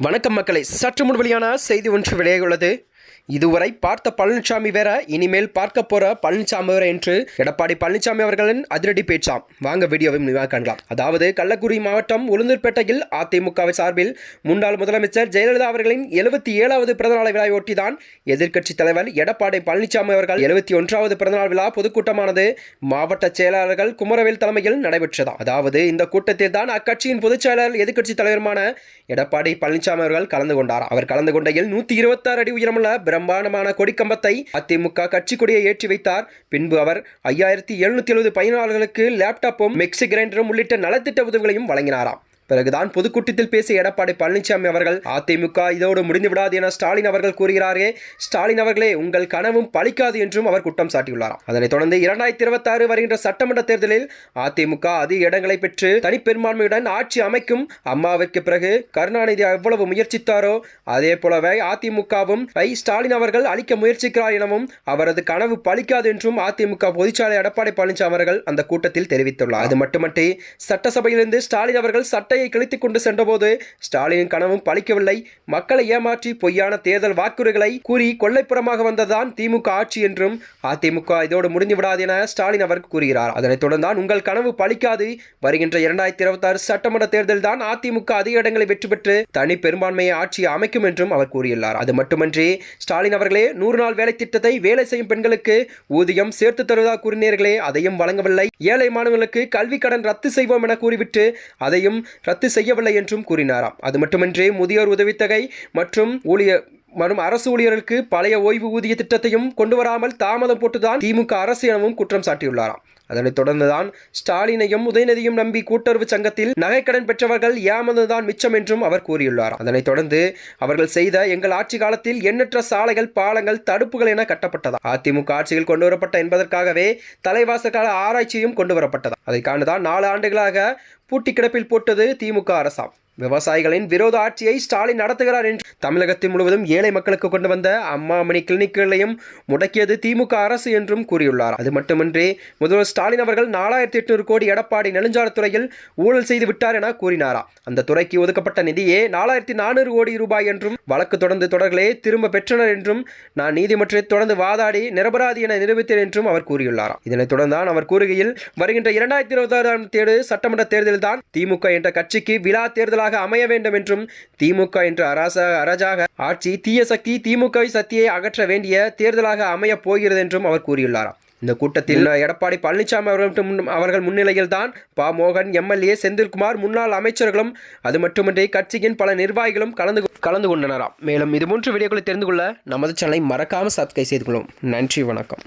வணக்கம் மக்களை சற்று முன் வெளியான செய்தி ஒன்று வெளியாகியுள்ளது. இதுவரை பார்த்த பழனிசாமி வேற இனிமேல் பார்க்க போற பழனிசாமி வேற என்று எடப்பாடி பழனிசாமி அவர்களின் அதிரடி பேச்சாம். வாங்க வீடியோவை முடிவாக காணலாம். அதாவது கள்ளக்குடி மாவட்டம் உளுந்தூர்பேட்டையில் அதிமுகவை சார்பில் முன்னாள் முதலமைச்சர் ஜெயலலிதா அவர்களின் எழுபத்தி ஏழாவது பிறந்தநாள் விழாவையொட்டி தான் எதிர்க்கட்சித் தலைவர் எடப்பாடி பழனிசாமி அவர்கள் எழுபத்தி ஒன்றாவது பிறந்தநாள் விழா பொதுக்கூட்டமானது மாவட்ட செயலாளர்கள் குமரவேல் தலைமையில் நடைபெற்றதா அதாவது இந்த கூட்டத்தில் தான் அக்கட்சியின் பொதுச் செயலாளர் எதிர்க்கட்சித் தலைவருமான எடப்பாடி பழனிசாமி அவர்கள் கலந்து கொண்டார். அவர் கலந்து கொண்டையில் நூத்தி இருபத்தாறு அடி உயரமுள்ள பிரம்மாண்டமான கொடிக்கம்பத்தை அதிமுக கட்சி கொடியை ஏற்றி வைத்தார். பின்பு அவர் ஐயாயிரத்தி எழுநூத்தி எழுபது பயனாளர்களுக்கு லேப்டாப்பும் மிக்சி கிரைண்டரும் உள்ளிட்ட நலத்திட்ட உதவிகளையும் வழங்கினாராம். பிறகுதான் பொதுக்கூட்டத்தில் பேசிய எடப்பாடி பழனிசாமி அவர்கள் அதிமுக இதோடு முடிந்து விடாது என ஸ்டாலின் அவர்கள் கூறுகிறாரே ஸ்டாலின் அவர்களே உங்கள் கனவும் பழிக்காது என்றும் அவர் குற்றம் சாட்டியுள்ளாராம். அதனைத் தொடர்ந்து இரண்டாயிரத்தி இருபத்தி ஆறு வருகின்ற சட்டமன்ற தேர்தலில் அதிமுக அதிக இடங்களை பெற்று தனிப்பெரும்பான்மையுடன் ஆட்சி அமைக்கும் அம்மாவிற்கு பிறகு கருணாநிதி எவ்வளவு முயற்சித்தாரோ அதே போலவே அதிமுகவும் ஐ ஸ்டாலின் அவர்கள் அளிக்க முயற்சிக்கிறார் எனவும் அவரது கனவு பழிக்காது என்றும் அதிமுக பொதுச்சாலை எடப்பாடி பழனிசாமி அவர்கள் அந்த கூட்டத்தில் தெரிவித்துள்ளார். அது மட்டுமன்றி சட்டசபையிலிருந்து ஸ்டாலின் அவர்கள் சட்ட சட்டையை கிழித்துக் கொண்டு சென்றபோது ஸ்டாலின் கனவும் பழிக்கவில்லை மக்களை ஏமாற்றி பொய்யான தேர்தல் வாக்குறுதிகளை கூறி கொள்ளைப்புறமாக வந்ததுதான் திமுக ஆட்சி என்றும் அதிமுக இதோடு முடிந்து விடாது என ஸ்டாலின் அவர் கூறுகிறார். அதனைத் தொடர்ந்தான் உங்கள் கனவு பழிக்காது வருகின்ற இரண்டாயிரத்தி இருபத்தி ஆறு சட்டமன்ற தேர்தல் தான் அதிமுக அதிக இடங்களை வெற்றி பெற்று தனி பெரும்பான்மையை ஆட்சி அமைக்கும் என்றும் அவர் கூறியுள்ளார். அது மட்டுமன்றி ஸ்டாலின் அவர்களே நூறு நாள் வேலை திட்டத்தை வேலை செய்யும் பெண்களுக்கு ஊதியம் சேர்த்து தருவதாக கூறினீர்களே அதையும் வழங்கவில்லை. ஏழை மாணவர்களுக்கு கல்வி கடன் ரத்து செய்வோம் என கூறிவிட்டு அதையும் ரத்து செய்யவில்லை என்றும் கூறினாராம். அது மட்டுமின்றி முதியோர் உதவித்தொகை மற்றும் ஊழியர் மற்றும் அரசு ஊழியர்களுக்கு பழைய ஓய்வு ஊதிய திட்டத்தையும் கொண்டு வராமல் தாமதம் போட்டுதான் திமுக அரசு எனவும் குற்றம் சாட்டியுள்ளாராம். அதனைத் தொடர்ந்துதான் ஸ்டாலினையும் உதயநிதியும் நம்பி கூட்டுறவு சங்கத்தில் நகைக்கடன் பெற்றவர்கள் ஏமாந்ததுதான் மிச்சம் என்றும் அவர் கூறியுள்ளார் அதனைத் தொடர்ந்து அவர்கள் செய்த எங்கள் ஆட்சி காலத்தில் எண்ணற்ற சாலைகள் பாலங்கள் தடுப்புகள் என கட்டப்பட்டதா அதிமுக ஆட்சியில் கொண்டு வரப்பட்ட என்பதற்காகவே தலைவாசக்கால கால ஆராய்ச்சியும் கொண்டு வரப்பட்டதா அதை காண்டுதான் நாலு ஆண்டுகளாக பூட்டி கிடப்பில் போட்டது திமுக அரசாம். விவசாயிகளின் விரோத ஆட்சியை ஸ்டாலின் நடத்துகிறார் என்று தமிழகத்தில் முழுவதும் ஏழை மக்களுக்கு கொண்டு வந்த அம்மாமணி கிளினிக்குகளையும் முடக்கியது திமுக அரசு என்றும் கூறியுள்ளார். அது மட்டுமின்றி முதல்வர் ஸ்டாலின் அவர்கள் நாலாயிரத்தி எட்நூறு கோடி எடப்பாடி நெடுஞ்சாலைத்துறையில் ஊழல் செய்து விட்டார் என கூறினாரா. அந்த துறைக்கு ஒதுக்கப்பட்ட நிதியே நாலாயிரத்தி நானூறு கோடி ரூபாய் என்றும் வழக்கு தொடர்ந்து தொடர்களே திரும்ப பெற்றனர் என்றும் நான் நீதிமன்றத்தை தொடர்ந்து வாதாடி நிரபராதி என நிரூபித்தேன் என்றும் அவர் கூறியுள்ளாராம் இதனைத் தொடர்ந்தான் அவர் கூறுகையில் வருகின்ற இரண்டாயிரத்தி இருபத்தி ஆறாம் தேர்தல் சட்டமன்ற தேர்தலில்தான் திமுக என்ற கட்சிக்கு விழா தேர்தலாக அமைய வேண்டும் என்றும் திமுக என்ற அரச அரசாக ஆட்சி தீய சக்தி திமுகவை சக்தியை அகற்ற வேண்டிய தேர்தலாக அமையப் போகிறது என்றும் அவர் கூறியுள்ளாராம். இந்த கூட்டத்தில் எடப்பாடி பழனிசாமி அவர்கள் அவர்கள் முன்னிலையில் தான் பா. மோகன் எம்எல்ஏ செந்தில்குமார் முன்னாள் அமைச்சர்களும் அது மட்டுமின்றி கட்சியின் பல நிர்வாகிகளும் கலந்து கலந்து கொண்டனராம். மேலும் இது மூன்று வீடியோக்களை தெரிந்து கொள்ள நமது சேனலை மறக்காமல் சப்ஸ்கிரைப் செய்து கொள்ளும். நன்றி வணக்கம்.